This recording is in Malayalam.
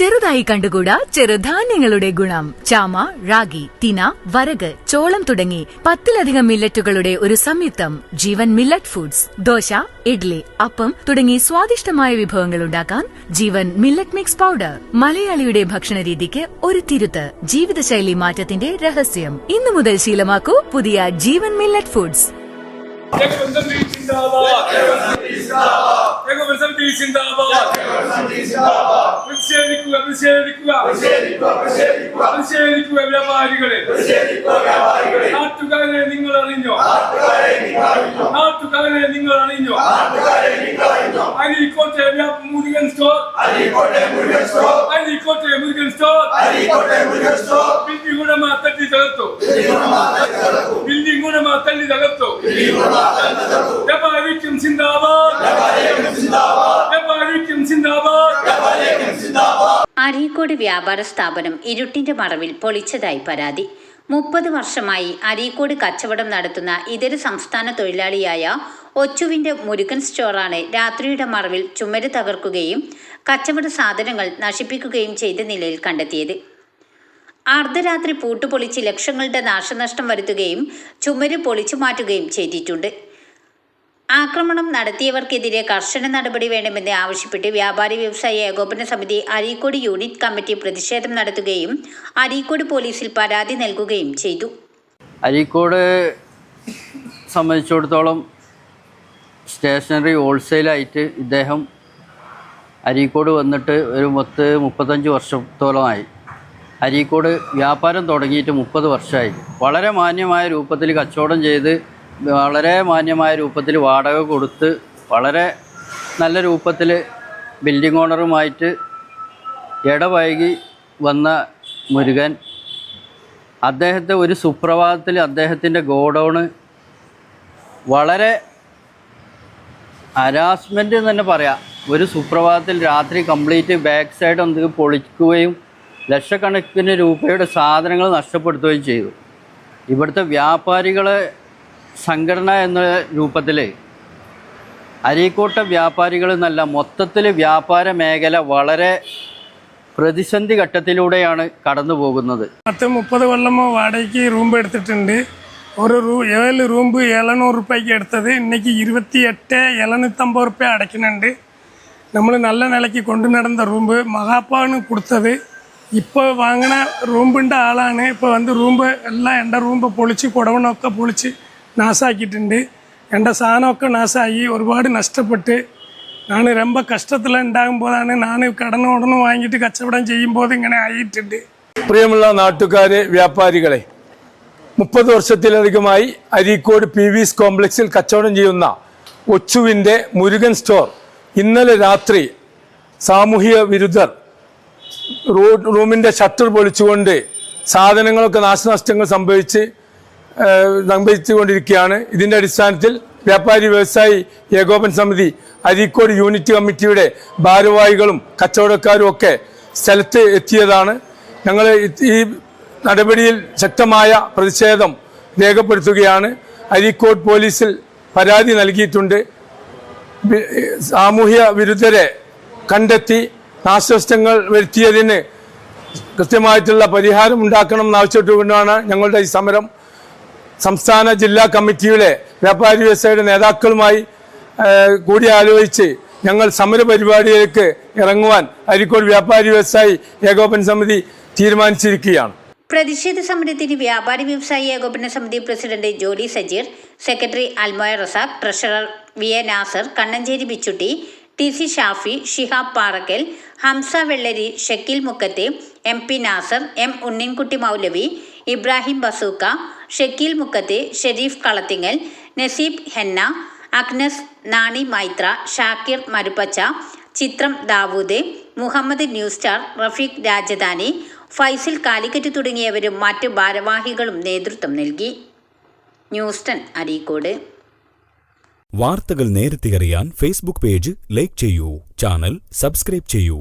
ചെറുതായി കണ്ടുകൂടാ ചെറുധാന്യങ്ങളുടെ ഗുണം. ചാമ റാഗി തിന വരക് ചോളം തുടങ്ങി പത്തിലധികം മില്ലറ്റുകളുടെ ഒരു സംയുക്തം ജീവൻ മില്ലറ്റ് ഫുഡ്സ് ദോശ ഇഡ്ലി അപ്പം തുടങ്ങി സ്വാദിഷ്ടമായ വിഭവങ്ങൾ ഉണ്ടാക്കാൻ ജീവൻ മില്ലറ്റ് മിക്സ് പൗഡർ. മലയാളിയുടെ ഭക്ഷണ രീതിക്ക് ഒരു തിരുത്ത്. ജീവിതശൈലി മാറ്റത്തിന്റെ രഹസ്യം. ഇന്നു മുതൽ ശീലമാക്കൂ പുതിയ ജീവൻ മില്ലറ്റ് ഫുഡ്സ്. സിന്ദാബാദ്. പ്രതിഷേധിക്കുക പ്രതിഷേധിക്കുക. പ്രതിഷേധിക്കുക വ്യാപാരികളെ. നാട്ടുകാരെ നിങ്ങൾ അറിഞ്ഞോ? നാട്ടുകാരെ നിങ്ങൾ അറിഞ്ഞോ? അരീക്കോട്ടെ വ്യാപ മുരുകൻ സ്റ്റോർ അരീക്കോട്ടെ മുരുകൻ സ്റ്റോർ ബിൽഡിംഗ് ഉടമ തട്ടി തകർത്തു. ബിൽഡിംഗ് ഉടമ തല്ലി തകർത്തു. വ്യാപാരിക്കും അരീക്കോട് വ്യാപാര സ്ഥാപനം ഇരുട്ടിന്റെ മറവിൽ പൊളിച്ചതായി പരാതി. മുപ്പത് വർഷമായി അരീക്കോട് കച്ചവടം നടത്തുന്ന ഇതര സംസ്ഥാന തൊഴിലാളിയായ ഒച്ചുവിന്റെ മുരുകൻ സ്റ്റോറാണ് രാത്രിയുടെ മറവിൽ ചുമര് തകർക്കുകയും കച്ചവട സാധനങ്ങൾ നശിപ്പിക്കുകയും ചെയ്ത നിലയിൽ കണ്ടെത്തിയത്. അർദ്ധരാത്രി പൂട്ടുപൊളിച്ച് ലക്ഷങ്ങളുടെ നാശനഷ്ടം വരുത്തുകയും ചുമര് പൊളിച്ചു മാറ്റുകയും ചെയ്തിട്ടുണ്ട്. ആക്രമണം നടത്തിയവർക്കെതിരെ കർശന നടപടി വേണമെന്ന് ആവശ്യപ്പെട്ട് വ്യാപാരി വ്യവസായ ഏകോപന സമിതി അരീക്കോട് യൂണിറ്റ് കമ്മിറ്റി പ്രതിഷേധം നടത്തുകയും അരീക്കോട് പോലീസിൽ പരാതി നൽകുകയും ചെയ്തു. അരീക്കോട് സംബന്ധിച്ചിടത്തോളം സ്റ്റേഷനറി ഹോൾസെയിലായിട്ട് ഇദ്ദേഹം അരീക്കോട് വന്നിട്ട് ഒരു പത്ത് മുപ്പത്തഞ്ച് വർഷത്തോളമായി. അരീക്കോട് വ്യാപാരം തുടങ്ങിയിട്ട് മുപ്പത് വർഷമായി. വളരെ മാന്യമായ രൂപത്തിൽ കച്ചവടം ചെയ്ത് വളരെ മാന്യമായ രൂപത്തിൽ വാടക കൊടുത്ത് വളരെ നല്ല രൂപത്തിൽ ബിൽഡിംഗ് ഓണറുമായിട്ട് ഇടവൈകി വന്ന മുരുകൻ അദ്ദേഹത്തെ ഒരു സുപ്രഭാതത്തിൽ അദ്ദേഹത്തിന്റെ ഗോഡൗണ് വളരെ ഹരാസ്മെന്റ് എന്ന് തന്നെ പറയാം. ഒരു സുപ്രഭാതത്തിൽ രാത്രി കംപ്ലീറ്റ് ബാക്ക് സൈഡ് ഒന്ന് പൊളിക്കുകയും ലക്ഷക്കണക്കിന് രൂപയുടെ സാധനങ്ങൾ നഷ്ടപ്പെടുത്തുകയും ചെയ്തു. ഇവിടുത്തെ വ്യാപാരികളെ സംഘടന എന്ന രൂപത്തിൽ അരീക്കോട്ട വ്യാപാരികൾ എന്നല്ല മൊത്തത്തിൽ വ്യാപാര മേഖല വളരെ പ്രതിസന്ധി ഘട്ടത്തിലൂടെയാണ് കടന്നു പോകുന്നത് പത്ത് മുപ്പത് കൊല്ലമോ വാടകയ്ക്ക് റൂം എടുത്തിട്ടുണ്ട്. ഒരു റൂ ഏഴ് റൂം എഴുന്നൂറ് റുപ്യക്ക് എടുത്തത്. ഇന്നേക്ക് ഇരുപത്തി എട്ട് എഴുന്നൂറ്റമ്പത് റുപ്യ അടയ്ക്കുന്നുണ്ട്. നമ്മൾ നല്ല നിലയ്ക്ക് കൊണ്ടു നടന്ന റൂമ്പ് മഹാപ്പാണ് കൊടുത്തത്. ഇപ്പോൾ വാങ്ങണ റൂമ്പിന്റെ ആളാണ്. ഇപ്പോൾ വന്ന് റൂമ്പ് എല്ലാം എന്റെ റൂമ്പ് പൊളിച്ച് കുടവണൊക്കെ പൊളിച്ച് നാസാക്കിയിട്ടുണ്ട്. എന്റെ സാധനമൊക്കെ നാസായി. ഒരുപാട് നഷ്ടപ്പെട്ട്. ഞാൻ രമ്പ കഷ്ടത്തിൽ ഉണ്ടാകുമ്പോഴാണ് ഞാൻ കടന ഉടനെ വാങ്ങിയിട്ട് കച്ചവടം ചെയ്യുമ്പോൾ ഇങ്ങനെ ആയിട്ടുണ്ട്. പ്രിയമുള്ള നാട്ടുകാരെ വ്യാപാരികളെ മുപ്പത് വർഷത്തിലധികമായി അരീക്കോട് പി വിസ് കോംപ്ലക്സിൽ കച്ചവടം ചെയ്യുന്ന ഒച്ചുവിന്റെ മുരുകൻ സ്റ്റോർ ഇന്നലെ രാത്രി സാമൂഹിക വിരുദ്ധർ റൂമിന്റെ ഷട്ടർ പൊളിച്ചുകൊണ്ട് സാധനങ്ങൾക്ക് നാശനഷ്ടങ്ങൾ സംഭവിച്ച് സംഭവിച്ചുകൊണ്ടിരിക്കുകയാണ് ഇതിന്റെ അടിസ്ഥാനത്തിൽ വ്യാപാരി വ്യവസായി ഏകോപന സമിതി അരീക്കോട് യൂണിറ്റ് കമ്മിറ്റിയുടെ ഭാരവാഹികളും കച്ചവടക്കാരും ഒക്കെ സ്ഥലത്ത് എത്തിയതാണ്. ഞങ്ങൾ ഈ നടപടിയിൽ ശക്തമായ പ്രതിഷേധം രേഖപ്പെടുത്തുകയാണ്. അരീക്കോട് പോലീസിൽ പരാതി നൽകിയിട്ടുണ്ട്. സാമൂഹ്യ വിരുദ്ധരെ കണ്ടെത്തി നാശനഷ്ടങ്ങൾ വരുത്തിയതിന് കൃത്യമായിട്ടുള്ള പരിഹാരം ഉണ്ടാക്കണം എന്നാവശ്യപ്പെട്ടുകൊണ്ടാണ് ഞങ്ങളുടെ ഈ സമരം സംസ്ഥാന ജില്ലാ കമ്മിറ്റിയുടെ വ്യാപാരി വ്യവസായയുടെ നേതാക്കളുമായി കൂടി കൂടിയാലോചിച്ച് ഞങ്ങൾ സമര പരിപാടിയിലേക്ക് ഇറങ്ങുവാൻ അരിക്കോട് വ്യാപാരി വ്യവസായി ഏകോപന സമിതി തീരുമാനിച്ചിരിക്കുകയാണ്. പ്രതിഷേധ സമരത്തിന് വ്യാപാരി വ്യവസായി ഏകോപന സമിതി പ്രസിഡന്റ് ജോലി Sajeer secretary Almoya Razak treasurer V A Nasar Kannancheri Bichutty T C Shafi Shihab Parakkal Hamsa Vellari Shakeel മുക്കത്തെ M P Nasar M Unninkutty Moulavi Ibrahim bazooka Shakeel മുക്കത്തെ Sherif Kalathingal Naseeb Henna Agnes Nani Maithra Shakir Maruppacha Chithram Dawood Muhammad news star Rafeeq Rajadhani Faisil Calicut തുടങ്ങിയവരും മറ്റ് ഭാരവാഹികളും നേതൃത്വം നൽകി. ന്യൂസ്റ്റൺ അരീക്കോട്. വാർത്തകൾ നേരത്തെ അറിയാൻ ഫേസ്ബുക്ക് പേജ് ലൈക്ക് ചെയ്യൂ ചാനൽ സബ്സ്ക്രൈബ് ചെയ്യൂ.